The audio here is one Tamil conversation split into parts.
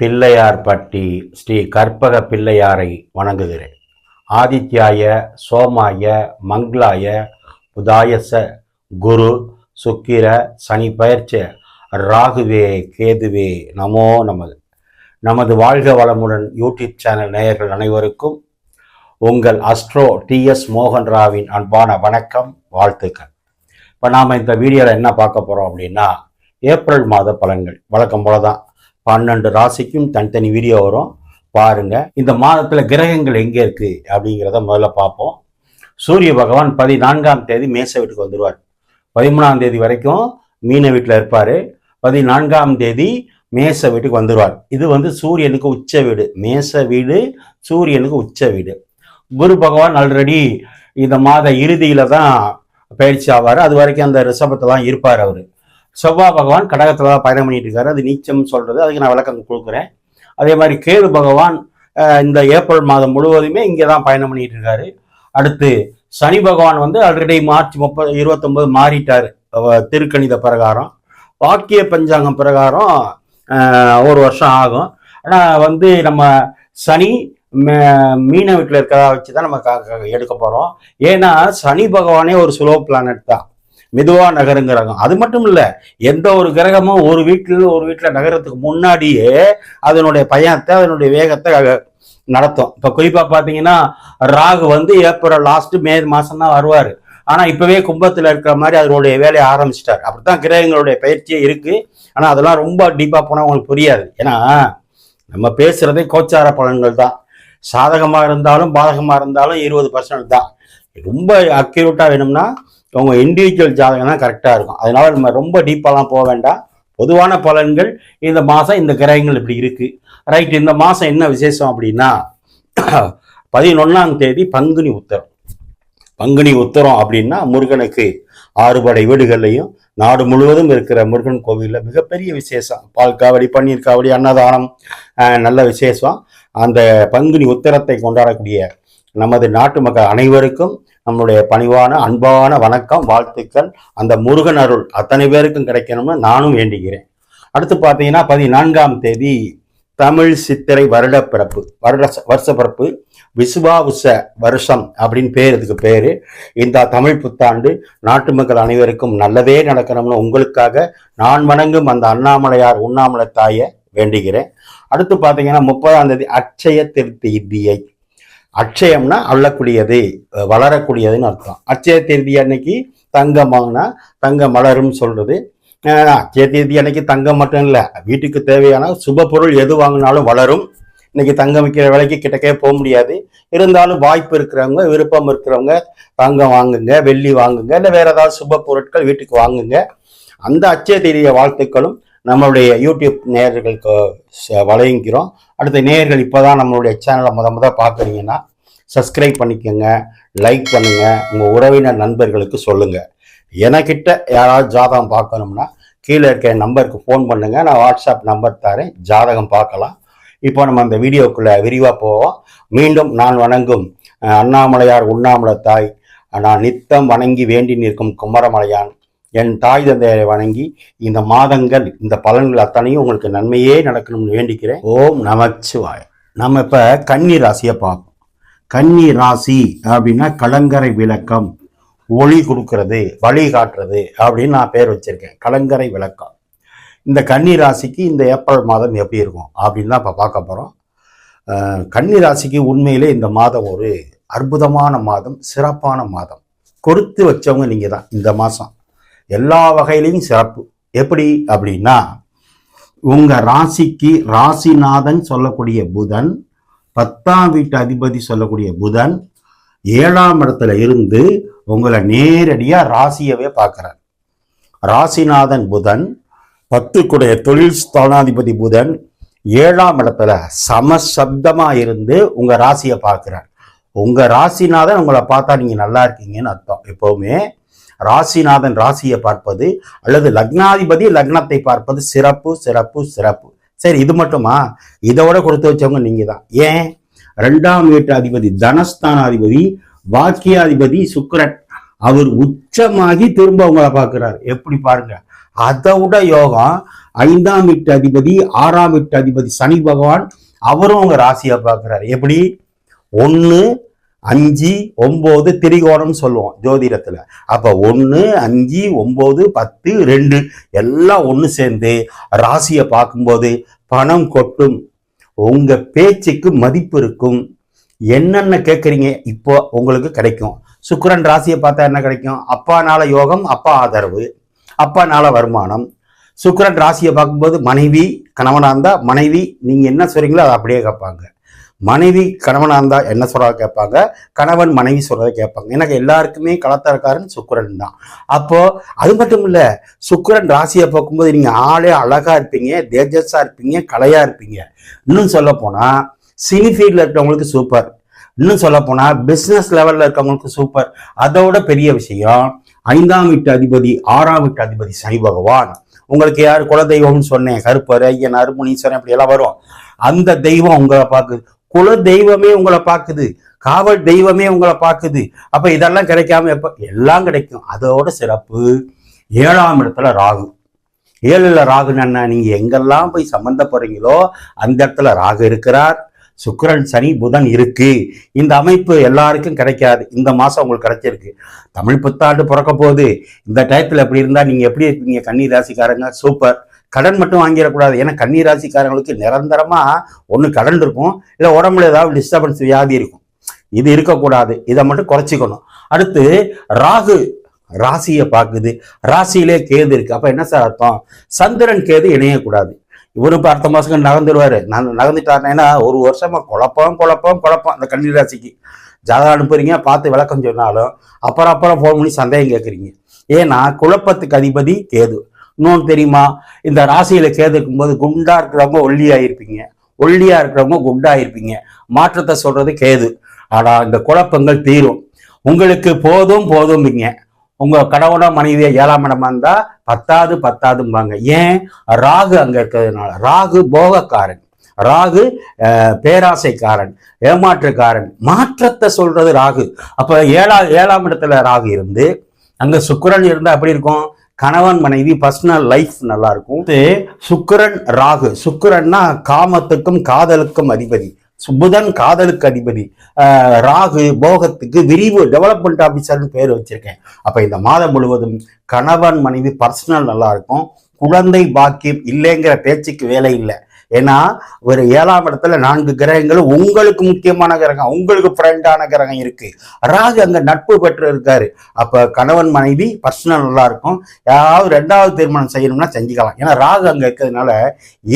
பிள்ளையார்பட்டி ஸ்ரீ கற்பக பிள்ளையாரை வணங்குகிறேன். ஆதித்யாய சோமாய மங்களாய புதாயச குரு சுக்கிர சனி பயிற்ச ராகுவே கேதுவே நமோ நமது நமது வாழ்க வளமுடன் யூடியூப் சேனல் நேயர்கள் அனைவருக்கும் உங்கள் அஸ்ட்ரோ டிஎஸ் மோகன் ராவின் அன்பான வணக்கம் வாழ்த்துக்கள். இப்போ நாம் இந்த வீடியோவில் என்ன பார்க்க போகிறோம் அப்படின்னா ஏப்ரல் மாத பலன்கள். வழக்கம் போல தான் பன்னெண்டு ராசிக்கும் தனித்தனி வீடியோ வரும். பாருங்க. இந்த மாதத்தில் கிரகங்கள் எங்கே இருக்கு அப்படிங்கிறத முதல்ல பார்ப்போம். சூரிய பகவான் பதினான்காம் தேதி மேச வீட்டுக்கு வந்துடுவார் பதிமூணாம் தேதி வரைக்கும் மீன வீட்டில் இருப்பார். பதினான்காம் தேதி மேச வீட்டுக்கு வந்துடுவார் இது வந்து சூரியனுக்கு உச்ச வீடு. மேச வீடு சூரியனுக்கு உச்ச வீடு. குரு பகவான் ஆல்ரெடி இந்த மாத இறுதியில தான் பயிற்சி ஆவார். அது வரைக்கும் அந்த ரிஷபத்தை தான் இருப்பார் அவர். செவ்வாய் பகவான் கடகத்தில் தான் பயணம் பண்ணிட்டு இருக்காரு. அது நீச்சம் சொல்றது. அதுக்கு நான் விளக்கம் கொடுக்குறேன். அதே மாதிரி கேது பகவான் இந்த ஏப்ரல் மாதம் முழுவதுமே இங்கே தான் பயணம் பண்ணிட்டு இருக்காரு. அடுத்து சனி பகவான் வந்து ஆல்ரெடி மார்ச் முப்பது இருபத்தொன்பது மாறிட்டார். திருக்கணித பிரகாரம். வாக்கிய பஞ்சாங்கம் பிரகாரம் ஒரு வருஷம் ஆகும். ஆனால் வந்து நம்ம சனி மே- மீன வீட்டில் இருக்கிறதா வச்சு தான் நம்ம க- எடுக்க போகிறோம் ஏன்னா சனி பகவானே ஒரு ஸ்லோ பிளானட் தான். மெதுவாக நகருங்கிறாங்க. அது மட்டும் இல்லை எந்த ஒரு கிரகமும் ஒரு வீட்டில் ஒரு வீட்டில் நகரத்துக்கு முன்னாடியே அதனுடைய பயணத்தை அதனுடைய வேகத்தை நடத்தும். இப்போ குறிப்பாக பார்த்தீங்கன்னா ராகு வந்து ஏப்ரல் லாஸ்ட்டு மே மாதம் தான் வருவார். ஆனால் இப்போவே கும்பத்தில் இருக்கிற மாதிரி அதனுடைய வேலையை ஆரம்பிச்சிட்டார். அப்படித்தான் கிரகங்களுடைய பயிற்சியே இருக்குது ஆனால் அதெல்லாம் ரொம்ப டீப்பாக போனால் உங்களுக்கு புரியாது. ஏன்னா நம்ம பேசுகிறதே கோச்சார பலன்கள் தான். சாதகமாக இருந்தாலும் பாதகமாக இருந்தாலும் இருபது பர்சன்ட் தான். ரொம்ப அக்யூரேட்டாக வேணும்னா உங்க இண்டிவிஜுவல் ஜாதகம்னா கரெக்டாக கரெக்டா இருக்கும். அதனால நம்ம ரொம்ப டீப்பாலாம் போக வேண்டாம். பொதுவான பலன்கள் இந்த மாதம் இந்த கிரகங்கள் இப்படி இருக்கு. ரைட் இந்த மாதம் என்ன விசேஷம் அப்படின்னா பதினொன்னாம் தேதி பங்குனி உத்தரம். பங்குனி உத்தரம் அப்படின்னா முருகனுக்கு ஆறுபடை வீடுகள்லையும் நாடு முழுவதும் இருக்கிற முருகன் கோவிலில் மிகப்பெரிய விசேஷம். பால் காவடி பன்னீர் காவடி அன்னதானம் நல்ல விசேஷம். அந்த பங்குனி உத்தரத்தை கொண்டாடக்கூடிய நமது நாட்டு மக்கள் அனைவருக்கும் நம்மளுடைய பணிவான அன்பான வணக்கம் வாழ்த்துக்கள். அந்த முருகன் அருள் அத்தனை பேருக்கும் கிடைக்கணும்னு நானும் வேண்டுகிறேன். அடுத்து பார்த்தீங்கன்னா பதினான்காம் தேதி தமிழ் சித்திரை வருட பிறப்பு வருட வருஷ பிறப்பு விசுவாவுச வருஷம் அப்படின்னு பேர் இதுக்கு பேர். இந்த தமிழ் புத்தாண்டு நாட்டு மக்கள் அனைவருக்கும் நல்லதே நடக்கணும்னு உங்களுக்காக நான் வணங்கும் அந்த அண்ணாமலையார் உண்ணாமலை தாயை வேண்டுகிறேன். அடுத்து பார்த்தீங்கன்னா முப்பதாம் தேதி அட்சய திருத்தியை அட்சயம்னா அள்ளக்கூடியது வளரக்கூடியதுன்னு அர்த்தம். அட்சய தேதி அன்னைக்கு தங்கம் வாங்கினா தங்கம் மலரும் சொல்றது அட்சய தேதி அன்னைக்கு தங்கம் மட்டும் இல்லை வீட்டுக்கு தேவையான சுப பொருள் எது வாங்கினாலும் வளரும். இன்னைக்கு தங்கம் விற்கிற விலைக்கு கிட்டக்கே போக முடியாது. இருந்தாலும் வாய்ப்பு இருக்கிறவங்க விருப்பம் இருக்கிறவங்க தங்கம் வாங்குங்க வெள்ளி வாங்குங்க இல்லை வேற ஏதாவது சுப பொருட்கள் வீட்டுக்கு வாங்குங்க. அந்த அச்சய தேதிய வாழ்த்துக்களும். நம்மளுடைய யூடியூப் நேயர்களுக்கு ச- வழங்கிக்கிறோம் அடுத்த நேயர்கள் இப்போ தான் நம்மளுடைய சேனலை முத முத பார்க்குறீங்கன்னா சப்ஸ்கிரைப் பண்ணிக்கோங்க லைக் பண்ணுங்கள் உங்கள் உறவினர் நண்பர்களுக்கு சொல்லுங்கள் எனக்கிட்ட யாராவது ஜாதகம் பார்க்கணும்னா கீழே இருக்க நம்பருக்கு ஃபோன் பண்ணுங்கள் நான் வாட்ஸ்அப் நம்பர் தரேன். ஜாதகம் பார்க்கலாம். இப்போ நம்ம அந்த வீடியோக்குள்ளே விரிவாக போவோம். மீண்டும் நான் வணங்கும் அண்ணாமலையார் உண்ணாமலை தாய் நான் நித்தம் வணங்கி வேண்டி நிற்கும் குமரமலையான் என் தாய் தந்தையரை வணங்கி இந்த மாதங்கள் இந்த பலன்கள் அத்தனையும் உங்களுக்கு நன்மையே நடக்கணும்னு வேண்டிக்கிறேன். ஓம் நமச்சிவாய. நம்ம இப்ப கன்னி ராசியை பார்ப்போம். கன்னி ராசி அப்படின்னா கலங்கரை விளக்கம் ஒளி கொடுக்கறது வழி காட்டுறது அப்படின்னு நான் பேர் வச்சிருக்கேன். கலங்கரை விளக்கம். இந்த கன்னி ராசிக்கு இந்த ஏப்ரல் மாதம் எப்படி இருக்கும் அப்படின்னு தான் இப்போ பார்க்க போகிறோம் கன்னி ராசிக்கு உண்மையிலே இந்த மாதம் ஒரு அற்புதமான மாதம் சிறப்பான மாதம். கொடுத்து வச்சவங்க நீங்கள் தான் இந்த மாதம் எல்லா வகையிலையும் சிறப்பு. எப்படி? அப்படின்னா உங்கள் ராசிக்கு ராசிநாதன் சொல்லக்கூடிய புதன் பத்தாம் வீட்டு அதிபதி சொல்லக்கூடிய புதன் ஏழாம் இடத்துல இருந்து உங்களை நேரடியாக ராசியவே பார்க்குறார். ராசிநாதன் புதன் பத்துக்குடைய தொழில் ஸ்தானாதிபதி புதன் ஏழாம் இடத்துல சமசப்தமாக இருந்து உங்கள் ராசியை பார்க்குறார். உங்கள் ராசிநாதன் உங்களை பார்த்தா நீங்கள் நல்லா இருக்கீங்கன்னு அர்த்தம். எப்போவுமே ராசிநாதன் ராசியை பார்ப்பது அல்லது லக்னாதிபதி லக்னத்தை பார்ப்பது சிறப்பு சிறப்பு சிறப்பு. சரி இது மட்டுமா? இதோட கொடுத்து வச்சவங்க நீங்க தான் ஏன்? ரெண்டாம் வீட்டு அதிபதி தனஸ்தானாதிபதி வாக்கியாதிபதி சுக்கரன். அவர் உச்சமாகி திரும்ப உங்களை பார்க்கிறார். எப்படி பாருங்க? அதை விட யோகம். ஐந்தாம் வீட்டு அதிபதி ஆறாம் வீட்டு அதிபதி சனி பகவான் அவரும் அவங்க ராசியை பார்க்கிறார். எப்படி? ஒன்று அஞ்சு ஒம்பது திரிகோணம் சொல்லுவோம் ஜோதிடத்துல. அப்ப ஒன்று அஞ்சு ஒம்பது பத்து ரெண்டு எல்லாம் ஒன்று சேர்ந்து ராசியை பார்க்கும்போது பணம் கொட்டும். உங்க பேச்சுக்கு மதிப்பு இருக்கும். என்னென்ன கேட்குறீங்க இப்போ உங்களுக்கு கிடைக்கும். சுக்கரன் ராசியை பார்த்தா என்ன கிடைக்கும்? அப்பானால யோகம் அப்பா ஆதரவு அப்பானால வருமானம். சுக்கரன் ராசியை பார்க்கும்போது மனைவி கணவனாக இருந்தால் மனைவி நீங்கள் என்ன சொல்கிறீங்களோ அதை அப்படியே கேட்பாங்க. மனைவி கணவனாக இருந்தால் என்ன சொல்கிறத கேட்பாங்க? கணவன் மனைவி சொல்கிறத கேட்பாங்க. எனக்கு எல்லாருக்குமே கலத்தரக்காரன் சுக்கரன் தான். அப்போது அது மட்டும் இல்லை சுக்கரன் ராசியை பார்க்கும்போது நீங்கள் ஆளே அழகாக இருப்பீங்க தேஜஸாக இருப்பீங்க கலையாக இருப்பீங்க. இன்னும் சொல்ல போனால் சினி ஃபீல்டில் இருக்கிறவங்களுக்கு சூப்பர் இன்னும் சொல்ல போனால் பிஸ்னஸ் லெவலில் இருக்கவங்களுக்கு சூப்பர் அதோட பெரிய விஷயம் ஐந்தாம் வீட்டு அதிபதி ஆறாம் வீட்டு அதிபதி சனி பகவான். உங்களுக்கு யார் குலதெய்வம்னு சொன்னேன் கருப்பர் ஐயன் அருமுனீஸ்வரன் இப்படி எல்லாம் வரும். அந்த தெய்வம் உங்களை பார்க்குது. குல தெய்வமே உங்களை பார்க்குது. காவல் தெய்வமே உங்களை பார்க்குது. அப்ப இதெல்லாம் கிடைக்காம எப்ப? எல்லாம் கிடைக்கும். அதோட சிறப்பு ஏழாம் இடத்துல ராகு. ஏழுல ராகுன்னு என்ன? நீங்க எங்கெல்லாம் போய் சம்பந்தப்படுறீங்களோ அந்த இடத்துல ராகு இருக்கிறார். சுக்கரன் சனி புதன் இருக்கு. இந்த அமைப்பு எல்லாருக்கும் கிடைக்காது. இந்த மாசம் உங்களுக்கு கிடைச்சிருக்கு. தமிழ் புத்தாண்டு பிறக்க போகுது. இந்த டயத்துல எப்படி இருந்தா நீங்க எப்படி இருப்பீங்க? கன்னி ராசிக்காரங்க சூப்பர். கடன் மட்டும் வாங்கிடக்கூடாது. ஏன்னா கன்னி ராசிக்காரங்களுக்கு நிரந்தரமாக ஒன்று கடன் இருக்கும். இல்லை உடம்புல ஏதாவது டிஸ்டர்பன்ஸ் வியாதி இருக்கும். இது இருக்கக்கூடாது. இதை மட்டும் குறைச்சிக்கணும். அடுத்து ராகு ராசியை பார்க்குது. ராசியிலே கேது இருக்கு. அப்போ என்ன சார் அர்த்தம்? சந்திரன் கேது இணையக்கூடாது. இவரு இப்போ அடுத்த மாதம் நகர்ந்துருவார். நான் நகர்ந்துட்டாருன்னா ஒரு வருஷமா குழப்பம் குழப்பம் குழப்பம். அந்த கன்னி ராசிக்கு ஜாதகம் அனுப்புறீங்க பார்த்து விளக்கம் சொன்னாலும் அப்புறம் அப்புறம் ஃபோன் பண்ணி சந்தேகம் கேட்குறீங்க ஏன்னா குழப்பத்துக்கு அதிபதி கேது. இன்னொன்று தெரியுமா? இந்த ராசியில சேர்த்துக்கும் போது குண்டா இருக்கிறவங்க ஒல்லியா இருப்பீங்க. ஒல்லியா இருக்கிறவங்க குண்டா இருப்பீங்க. மாற்றத்தை சொல்றது கேது. ஆனா இந்த குழப்பங்கள் தீரும். உங்களுக்கு போதும் போதும்பிங்க உங்க கணவனோ மனைவியோ ஏழாம் இடமா இருந்தா பத்தாது பத்தாதும்பாங்க ஏன்? ராகு அங்க இருக்கிறதுனால. ராகு போகக்காரன். ராகு பேராசைக்காரன் ஏமாற்றுக்காரன். மாற்றத்தை சொல்றது ராகு. அப்ப ஏழா ஏழாம் இடத்துல ராகு இருந்து அங்க சுக்கரன் இருந்தா எப்படி இருக்கும்? கணவன் மனைவி பர்சனல் லைஃப் நல்லா இருக்கும் இது ராகு. சுக்கரன்னா காமத்துக்கும் காதலுக்கும் அதிபதி. புதன் காதலுக்கு அதிபதி. ராகு போகத்துக்கு விரிவு டெவலப்மெண்ட் ஆஃபீஸர்னு பேர் வச்சிருக்கேன். அப்ப இந்த மாதம் முழுவதும் கணவன் மனைவி பர்சனல் நல்லா இருக்கும் குழந்தை பாக்கியம் இல்லைங்கிற பேச்சுக்கு வேலை இல்லை. ஏன்னா ஒரு ஏழாம் இடத்துல நான்கு கிரகங்களும் உங்களுக்கு முக்கியமான கிரகம் உங்களுக்கு ஃப்ரெண்டான கிரகம் இருக்கு. ராகு அங்க நட்பு பெற்று இருக்காரு அப்ப கணவன் மனைவி பர்சனல் நல்லா இருக்கும். யாராவது ரெண்டாவது திருமணம் செய்யணும்னா செஞ்சுக்கலாம். ஏன்னா ராகு அங்க இருக்கிறதுனால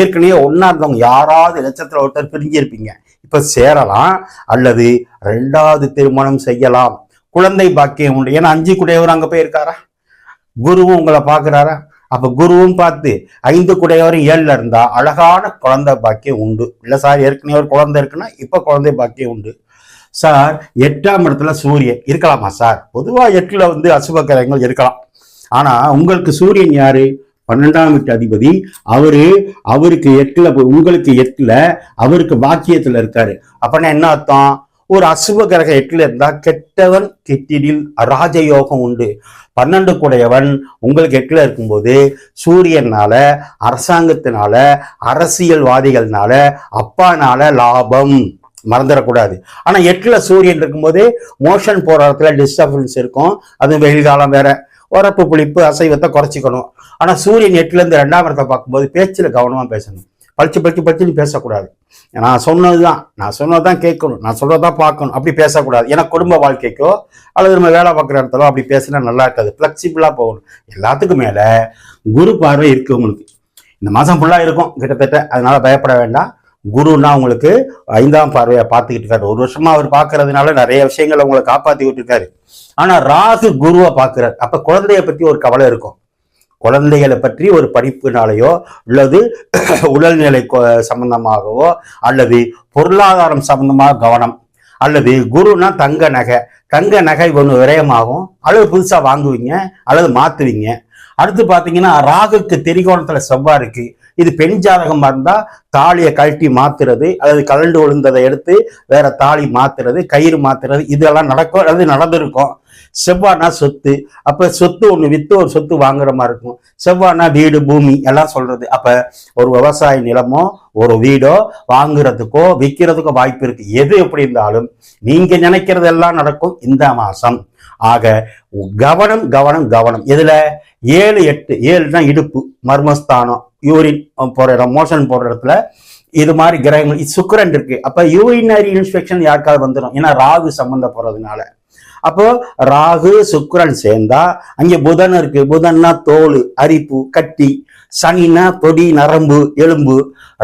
ஏற்கனவே ஒன்னா இருந்தவங்க யாராவது லட்சத்துல ஒருத்தர் பிரிஞ்சிருப்பீங்க. இப்ப சேரலாம் அல்லது ரெண்டாவது திருமணம் செய்யலாம். குழந்தை பாக்கியம் உண்டு. ஏன்னா அஞ்சு குடையவர் அங்க போயிருக்காரா? குருவும் உங்களை பாக்குறாரா அப்ப குருவும் பார்த்து ஐந்து குடையவரும் ஏழுல இருந்தா அழகான குழந்தை பாக்கியம் உண்டு. இல்ல சார் ஏற்கனவே ஒரு குழந்தை இருக்குன்னா இப்ப குழந்தை பாக்கியம் உண்டு. சார் எட்டாம் இடத்துல சூரியன் இருக்கலாமா சார்? பொதுவா எட்டுல வந்து அசுப கிரகங்கள் இருக்கலாம். ஆனா உங்களுக்கு சூரியன் யாரு? பன்னெண்டாம் வீட்டு அதிபதி. அவரு அவருக்கு எட்டுல உங்களுக்கு எட்டுல அவருக்கு பாக்கியத்துல இருக்காரு. அப்படின்னா என்ன அர்த்தம்? ஒரு அசுப கிரக எட்டுல இருந்தா கெட்டவன் கெட்டிடில் ராஜயோகம் உண்டு. பன்னெண்டு கூடையவன் உங்களுக்கு எட்டுல இருக்கும்போது சூரியனால அரசாங்கத்தினால அரசியல்வாதிகள்னால அப்பானால லாபம். மறந்துடக்கூடாது. ஆனா எட்டுல சூரியன் இருக்கும்போது மோஷன் போற இடத்துல டிஸ்டர்பன்ஸ் இருக்கும். அது வெயில் காலம் வேற. உரப்பு புளிப்பு அசைவத்தை குறைச்சிக்கணும். ஆனா சூரியன் எட்டுல இருந்து ரெண்டாம் இடத்தை பார்க்கும்போது பேச்சுல கவனமா பேசணும். பழிச்சு பழிச்சு பளிச்சுன்னு பேசக்கூடாது. நான் சொன்னது தான் நான் சொன்னது தான் கேட்கணும். நான் சொல்றதான் பார்க்கணும். அப்படி பேசக்கூடாது. ஏன்னா குடும்ப வாழ்க்கைக்கோ அல்லது நம்ம வேலை பார்க்குற இடத்துல அப்படி பேசினா நல்லா இருக்காது. ஃப்ளெக்சிபிளாக போகணும். எல்லாத்துக்கும் மேலே குரு பார்வை இருக்குது உங்களுக்கு. இந்த மாதம் ஃபுல்லாக இருக்கும் கிட்டத்தட்ட. அதனால பயப்பட வேண்டாம். குருன்னா உங்களுக்கு ஐந்தாம் பார்வையை பார்த்துக்கிட்டு இருக்காரு. ஒரு வருஷமா அவர் பார்க்கறதுனால நிறைய விஷயங்களை உங்களை காப்பாற்றிக்கிட்டு விட்டுருக்காரு ஆனால் ராகு குருவை பார்க்குறாரு. அப்போ குழந்தைய பற்றி ஒரு கவலை இருக்கும். குழந்தைகளை பற்றி ஒரு படிப்பினாலேயோ அல்லது உடல்நிலை சம்பந்தமாகவோ அல்லது பொருளாதாரம் சம்பந்தமாக கவனம் அல்லது குருனா தங்க நகை. தங்க நகை ஒன்று விரயமாகும். அல்லது புதுசாக வாங்குவீங்க அல்லது மாற்றுவீங்க அடுத்து பார்த்தீங்கன்னா ராகுக்கு திரிகோணத்தில் செவ்வாய் இருக்கு. இது பெண் ஜாதகமாக இருந்தால் தாலியை கழட்டி மாத்துறது அல்லது கலண்டு விழுந்ததை எடுத்து வேற தாலி மாத்துறது கயிறு மாத்துறது இதெல்லாம் நடக்கும் அது நடந்திருக்கும். செவ்வானா சொத்து அப்ப சொத்து ஒண்ணு வித்து ஒரு சொத்து வாங்குற மாதிரி இருக்கும். செவ்வானா வீடு பூமி எல்லாம் சொல்றது. அப்ப ஒரு விவசாய நிலமோ ஒரு வீடோ வாங்குறதுக்கோ விற்கிறதுக்கோ வாய்ப்பு இருக்கு. எது எப்படி இருந்தாலும் நீங்க நினைக்கிறதெல்லாம் நடக்கும் இந்த மாசம். ஆக கவனம் கவனம் கவனம். இதுல ஏழு எட்டு ஏழுனா இடுப்பு மர்மஸ்தானம் யூரின் போற இடம் மோஷன் போற இடத்துல இது மாதிரி கிரகங்கள் சுக்கரன் இருக்கு. அப்ப யூரினரி இன்ஸ்பெக்ஷன் யாருக்காவது வந்துடும் ஏன்னா ராகு சம்பந்தம் போறதுனால அப்போ ராகு சுக்கரன் சேர்ந்தா அங்க புதன் இருக்கு. புதன்னா தோல் அரிப்பு கட்டி சனின்னா தொடி நரம்பு எலும்பு.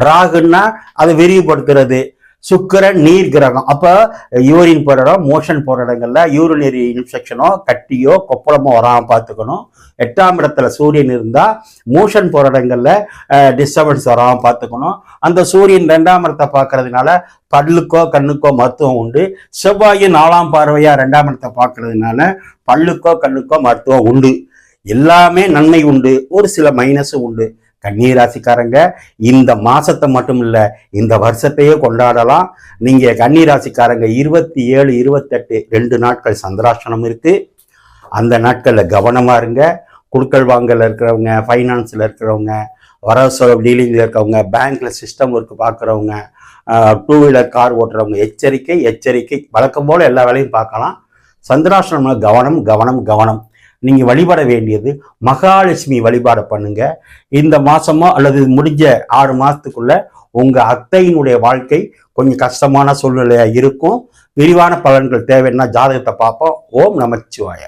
ராகுன்னா அதை விரிவுபடுத்துறது. சுக்கிரன் நீர் கிரகம். அப்போ யூரின் போகிற இடம் மோஷன் போகிற இடங்கள்ல யூரினரி இன்ஃபெக்ஷனோ கட்டியோ கொப்பளமோ வராமல் பார்த்துக்கணும். எட்டாம் இடத்துல சூரியன் இருந்தால் மோஷன் போகிற இடங்கள்ல டிஸ்டர்பன்ஸ் வராமல் பார்த்துக்கணும். அந்த சூரியன் ரெண்டாம் இடத்தை பார்க்கறதுனால பல்லுக்கோ கண்ணுக்கோ மருத்துவம் உண்டு. செவ்வாயின் நாலாம் பார்வையாக ரெண்டாம் இடத்தை பார்க்கறதுனால பல்லுக்கோ கண்ணுக்கோ மருத்துவம் உண்டு. எல்லாமே நன்மை உண்டு. ஒரு சில மைனஸும் உண்டு. கன்னிராசிக்காரங்க இந்த மாசத்தை மட்டும் இல்ல இந்த வருஷத்தையே கொண்டாடலாம். நீங்க கன்னிராசிக்காரங்க இருபத்தி ஏழு இருபத்தெட்டு ரெண்டு நாட்கள் சந்திராஷ்டனம் இருக்கு. அந்த நாட்கள்ல கவனமா இருங்க. குடுக்கல் வாங்கல இருக்கிறவங்க ஃபைனான்ஸ்ல இருக்கிறவங்க வர செலவு டீலிங்ல இருக்கவங்க பேங்க்ல சிஸ்டம் ஒர்க் பார்க்குறவங்க டூ வீலர் கார் ஓட்டுறவங்க எச்சரிக்கை எச்சரிக்கை வழக்கம் போல எல்லா வேலையும் பார்க்கலாம். சந்திராஷ்டனம்ல கவனம் கவனம் கவனம். நீங்கள் வழிபட வேண்டியது. மகாலட்சுமி வழிபாடு பண்ணுங்க. இந்த மாதமோ அல்லது முடிஞ்ச ஆறு மாதத்துக்குள்ளே உங்கள் அத்தையினுடைய வாழ்க்கை கொஞ்சம் கஷ்டமான சூழ்நிலையாக இருக்கும். விரிவான பலன்கள் தேவைன்னா ஜாதகத்தை பார்ப்போம். ஓம் நமச்சிவாய